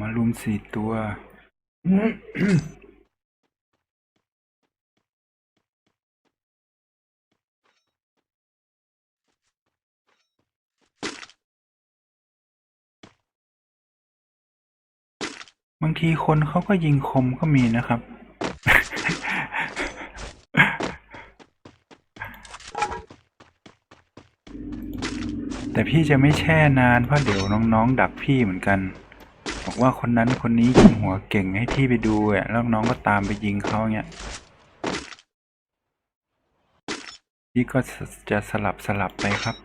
มารุมสี่ตัว บางทีคนเขาก็ยิงคมก็มีนะครับ แต่พี่จะไม่แช่นานเพราะเดี๋ยวน้องๆ ดักพี่เหมือนกัน บอกว่าคนนั้นคนนี้ยิงหัวเก่งให้พี่ไปดูอะแล้วน้องก็ตามไปยิงเขาเนี่ยพี่ก็จะสลับสลับไปครับ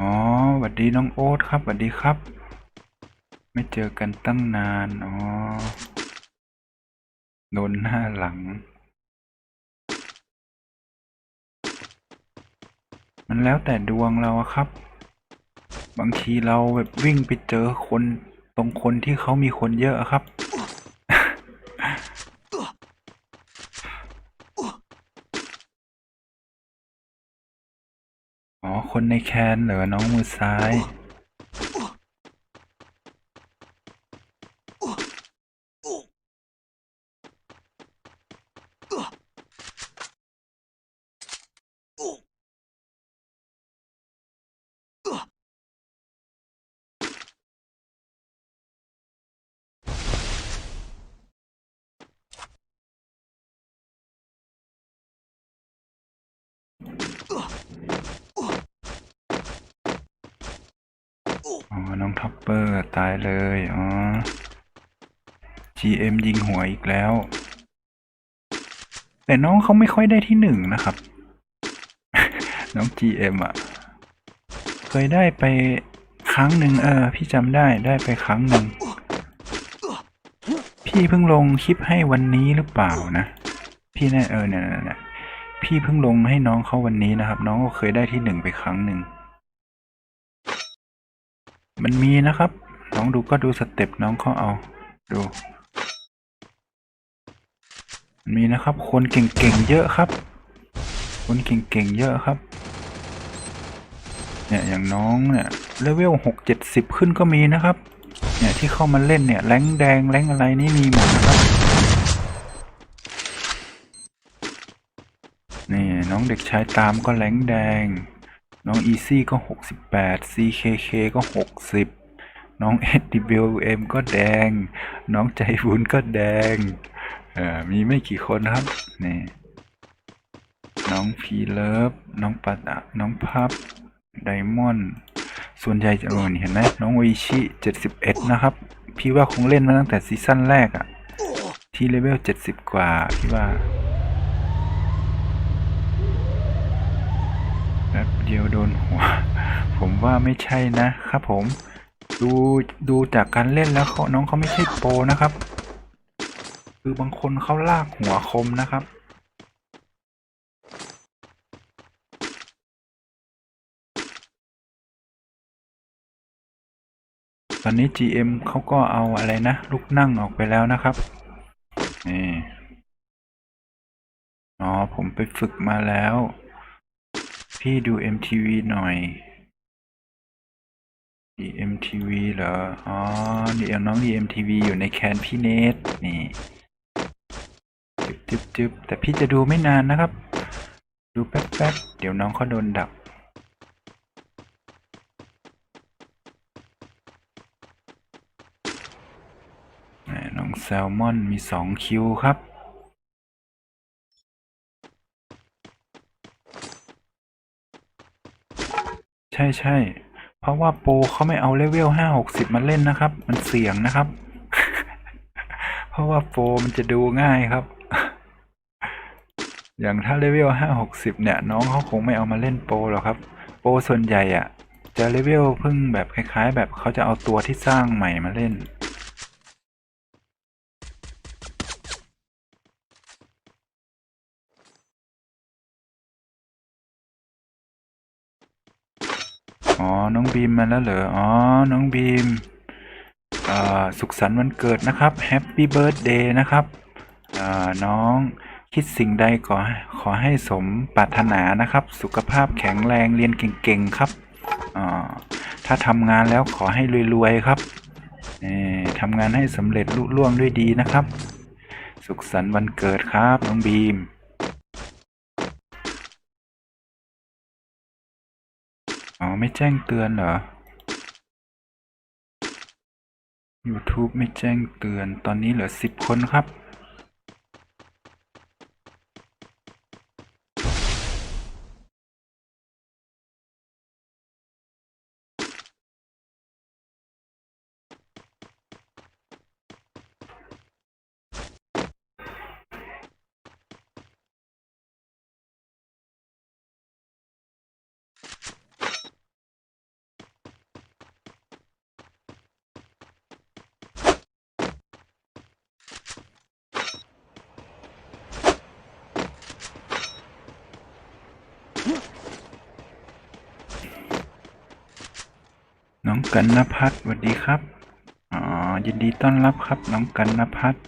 อ๋อสวัสดีน้องโอ๊ตครับสวัสดีครับ ไม่เจอกันตั้งนาน อ๋อ โดนหน้าหลัง มันแล้วแต่ดวงเราครับ บางทีเราแบบวิ่งไปเจอคนตรงคนที่เขามีคนเยอะอะครับอ๋อ คนในแคนเหรอน้องมือซ้าย อ๋อ น้องท็อปเปอร์ตายเลย อ๋อ GM ยิงหัวอีกแล้ว แต่น้องเขาไม่ค่อยได้ที่หนึ่งนะครับ น้อง GM อะ เคยได้ไปครั้งหนึ่งเออ พี่จำได้ได้ไปครั้งหนึ่ง พี่เพิ่งลงคลิปให้วันนี้หรือเปล่านะ พี่แน่เออเนี่ยพี่เพิ่งลงให้น้องเขาวันนี้นะครับ น้องก็เคยได้ที่หนึ่งไปครั้งหนึ่ง มันมีนะครับน้องดูก็ดูสเต็ปน้องเขาเอา ดูมันมีนะครับ คนเก่งๆเยอะครับ คนเก่งๆเยอะครับ เนี่ยอย่างน้องเนี่ยเลเวลหกเจ็ดสิบขึ้นก็มีนะครับ เนี่ยที่เข้ามาเล่นเนี่ยแรงแดงแรงอะไรนี่มีหมดนะครับ นี่น้องเด็กชายตามก็แรงแดง น้องอีซี่ก็หกสิบแปด CKK ก็หกสิบน้อง SWM ก็แดง น้องใจบุญก็แดงเอ่อมีไม่กี่คนครับ นี่ น้องพีเลิฟน้องปัดอะน้องพับไดมอนด์ส่วนใหญ่จะโอนเห็นไหมน้องวิชิเจ็ดสิบเอ็ดนะครับ พี่ว่าคงเล่นมาตั้งแต่ซีซั่นแรกอะที่เลเวลเจ็ดสิบกว่า พี่ว่า แป๊บ เดียวโดนหัว ผมว่าไม่ใช่นะครับผม ดูดูจากการเล่นแล้วเขาน้องเขาไม่ใช่โปรนะครับ คือบางคนเขาลากหัวคมนะครับตอนนี้ GM เขาก็เอาอะไรนะ ลูกนั่งออกไปแล้วนะครับ นี่ อ๋อ ผมไปฝึกมาแล้ว พี่ดู MTV หน่อย DMTV เหรอ อ๋อนี่เอาน้อง DMTV อยู่ในแคนพี่เนทนี่จึบจึบจึบแต่พี่จะดูไม่นานนะครับ ดูแป๊บแป๊บเดี๋ยวน้องเขาโดนดักอ่น้องแซลมอนมีสองคิวครับ ใช่ใช่เพราะว่าโปรเขาไม่เอาเลเวลห้าหกสิบมาเล่นนะครับ มันเสี่ยงนะครับ เพราะว่าโปรมันจะดูง่ายครับ อย่างถ้าเลเวลห้าหกสิบเนี่ย น้องเขาคงไม่เอามาเล่นโปรหรอกครับ โปรส่วนใหญ่อะจะเลเวลเพิ่งแบบคล้าย ๆ แบบเขาจะเอาตัวที่สร้างใหม่มาเล่น อ๋อ น้องบีมมาแล้วเหรอ อ๋อ น้องบีมสุขสันต์วันเกิดนะครับแฮปปี้เบิร์ a เดย์นะครับน้องคิดสิ่งใดขอขอให้สมปรารถนานะครับ สุขภาพแข็งแรงเรียนเก่งๆครับถ้าทำงานแล้วขอให้รวยๆครับทำงานให้สำเร็จลุล่วงด้วยดีนะครับ สุขสันต์วันเกิดครับ น้องบีม อ๋อ ไม่แจ้งเตือนเหรอ YouTube ไม่แจ้งเตือนตอนนี้เหลือสิบคนครับ น้องกันนพัฒน์สวัสดีครับ อ๋อ ยินดีต้อนรับครับ น้องกันนพัฒน์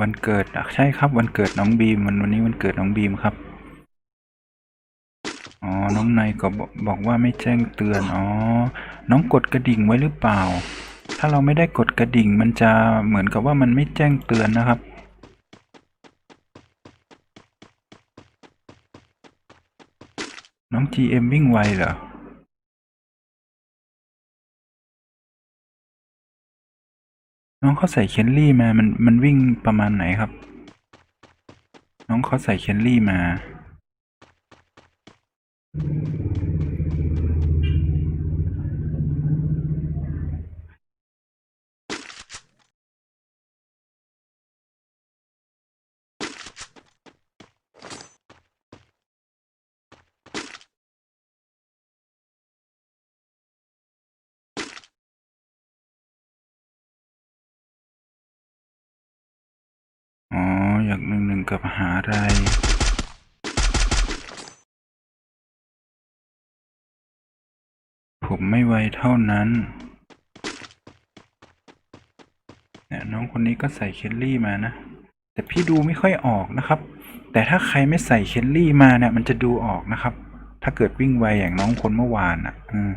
วันเกิดใช่ครับ วันเกิดน้องบีมวันวันนี้วันเกิดน้องบีมครับ อ๋อ น้องนายก็บอกว่าไม่แจ้งเตือน อ๋อ น้องกดกระดิ่งไว้หรือเปล่า ถ้าเราไม่ได้กดกระดิ่งมันจะเหมือนกับว่ามันไม่แจ้งเตือนนะครับ น้องจีเอ็มวิ่งไวเหรอน้องเขาใส่เคนลี่มา มัน มันวิ่งประมาณไหนครับ น้องเขาใส่เคนลี่มา อยากหนึ่งหนึ่งกับหาอะไรผมไม่ไวเท่านั้นเนี่ยน้องคนนี้ก็ใส่เคลลี่มานะ แต่พี่ดูไม่ค่อยออกนะครับ แต่ถ้าใครไม่ใส่เคลลี่มาเนี่ย มันจะดูออกนะครับ ถ้าเกิดวิ่งไวอย่างน้องคนเมื่อวานอะอืม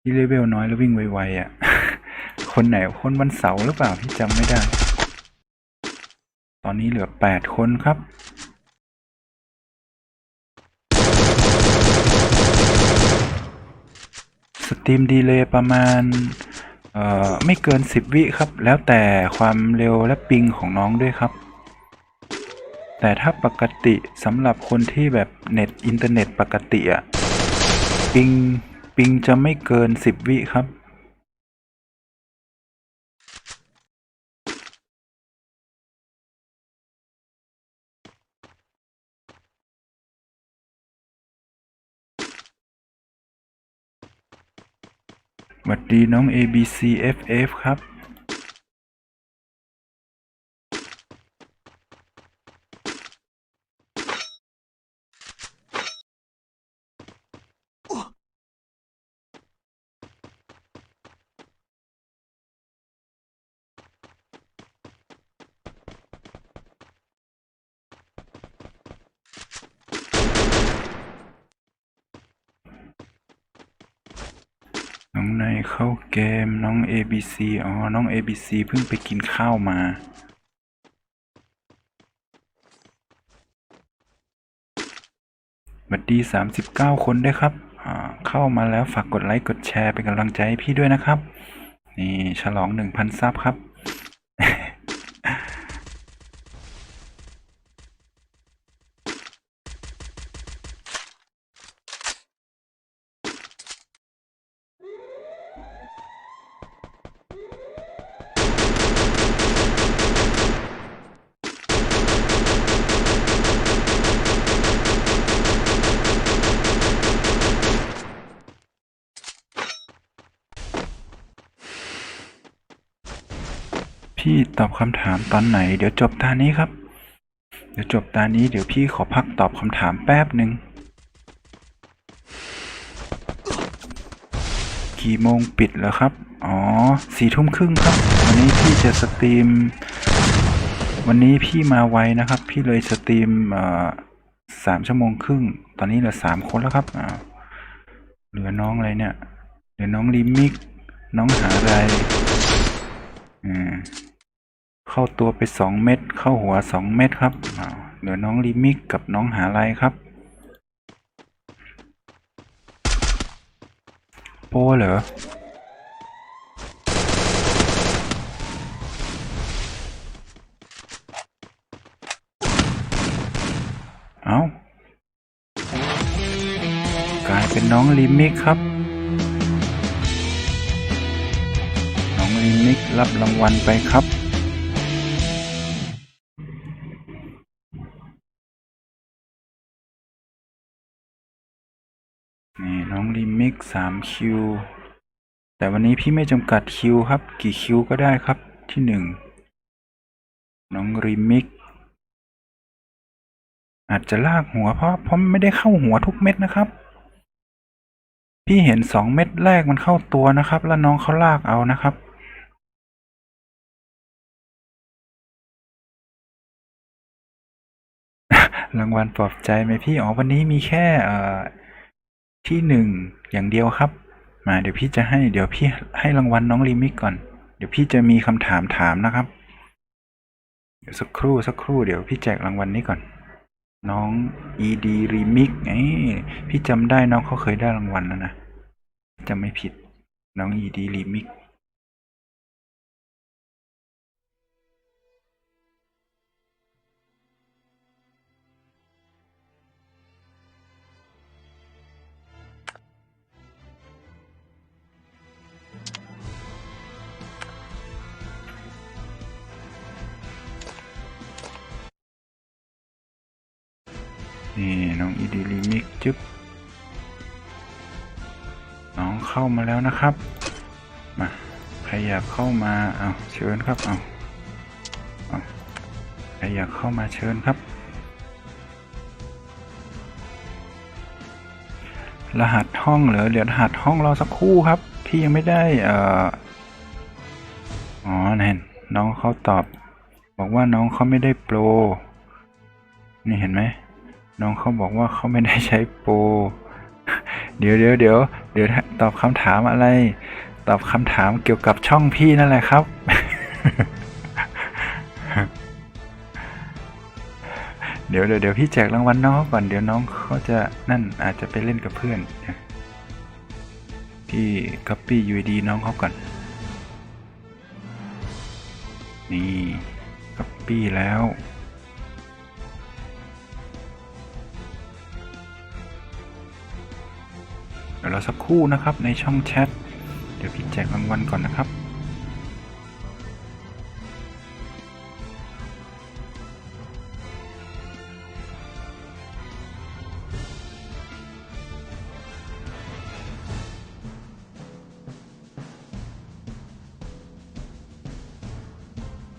ที่เลเวลน้อยแล้ววิ่งไวๆอะ คนไหนคนวันเสาร์หรือเปล่าพี่จำไม่ได้ อนนี้เหลือแปดคนครับ สตรีมดีเลย์ประมาณ เอ่อ ไม่เกินสิบวิครับ แล้วแต่ความเร็วและปิงของน้องด้วยครับ แต่ถ้าปกติสำหรับคนที่แบบเน็ตอินเทอร์เน็ตปกติอะปิง ปิงจะไม่เกินสิบวิครับ วัสดีน้อง ABCFF ครับ น้องในเข้าเกมน้อง ABC อ๋อ น้อง ABC เพิ่งไปกินข้าวมาสวัสดี 39 คนด้วยครับ เข้ามาแล้วฝากกดไลค์ กดแชร์เป็นกำลังใจให้พี่ด้วยนะครับ นี่ ฉลอง 1,000 ซับครับ พี่ตอบคำถามตอนไหน เดี๋ยวจบตานี้ครับ เดี๋ยวจบตานี้เดี๋ยวพี่ขอพักตอบคำถามแป๊บหนึ่งกี่โมงปิดแล้วครับ อ๋อสี่ทุ่มครึ่งครับ วันนี้พี่จะสตรีม วันนี้พี่มาไวนะครับ พี่เลยสตรีมสามชั่วโมงครึ่ง ตอนนี้เหลือสามคนแล้วครับเหลือน้องอะไรเนี่ย เหลือน้องลิมิก น้องหาอะไร อืม เข้าตัวไปสองเม็ดเข้าหัวสองเม็ดครับอ่าเหลือน้องลิมิกกับน้องหาอะไรครับ โปเหรอเอากลายเป็นน้องลิมิกครับ น้องลิมิกรับรางวัลไปครับ น้องลิมิกสามคิวแต่วันนี้พี่ไม่จำกัดคิวครับ กี่คิวก็ได้ครับที่หนึ่งน้องลิมิกอาจจะลากหัวเพราะเพราะไม่ได้เข้าหัวทุกเม็ดนะครับ พี่เห็นสองเม็ดแรกมันเข้าตัวนะครับ แล้วน้องเขาลากเอานะครับ รางวัลปลอบใจไหมพี่ อ๋อวันนี้มีแค่เอ่อ ที่หนึ่งอย่างเดียวครับ มาเดี๋ยวพี่จะให้ เดี๋ยวพี่ให้รางวัลน้องลิมิกก่อน เดี๋ยวพี่จะมีคำถามถามนะครับ เดี๋ยวสักครู่สักครู่เดี๋ยวพี่แจกรางวัลนี้ก่อน น้อง ed remix ไงพี่จำได้น้องเขาเคยได้รางวัลแล้วนะจำไม่ผิดน้อง ed remix นี่น้อง ed remix จึ๊บน้องเข้ามาแล้วนะครับ มาใครอยากเข้ามาเอาเชิญครับเอาเอาใครอยากเข้ามาเชิญครับ รหัสห้องเหรอเดี๋ยวรหัสห้องเราสักครู่ครับ พี่ยังไม่ได้เอ่ออ๋อนั่นน้องเขาตอบ บอกว่าน้องเขาไม่ได้โปร นี่เห็นไหม น้องเขาบอกว่าเขาไม่ได้ใช้โปรเดี๋ยวเดี๋ยวเดี๋ยวเดี๋ยวตอบคำถามอะไร ตอบคำถามเกี่ยวกับช่องพี่นั่นแหละครับ เดี๋ยวเดี๋ยวเดี๋ยวพี่แจกรางวัลน้องก่อนเดี๋ยวน้องเขาจะนั่นอาจจะไปเล่นกับเพื่อนพี่ก๊อปปี้ UID น้องเขาก่อน นี่ก๊อปปี้แล้ว เดี๋ยวเราสักครู่นะครับในช่องแชท เดี๋ยวพี่แจกรางวัลก่อนนะครับ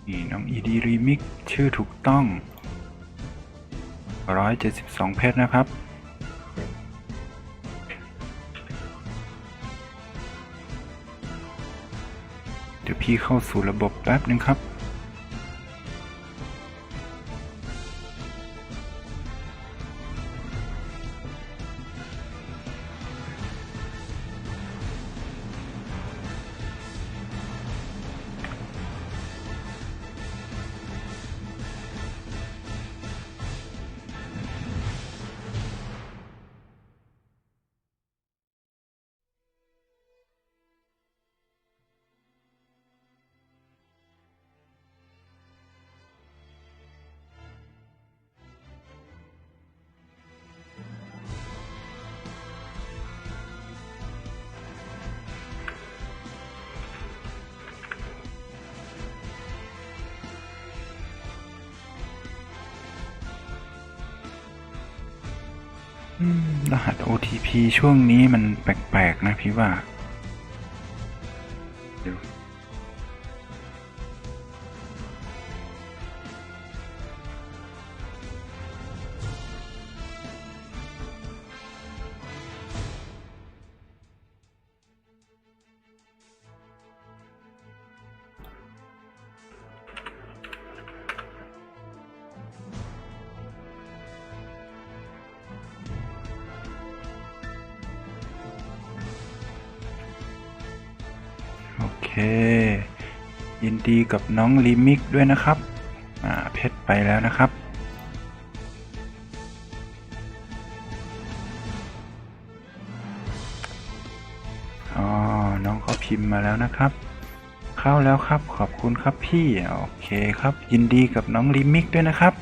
นี่น้อง ED Remix ชื่อถูกต้อง 172 เพชรนะครับ พี่เข้าสู่ระบบแป๊บนึงครับ รหัส OTP ช่วงนี้มันแปลกๆ นะพี่ว่าเดี๋ยว เค ยินดีกับน้องลิมิกด้วยนะครับ อ่า เพชรไปแล้วนะครับ อ๋อ น้องเขาพิมพ์มาแล้วนะครับ เข้าแล้วครับ ขอบคุณครับพี่ โอเคครับ ยินดีกับน้องลิมิกด้วยนะครับ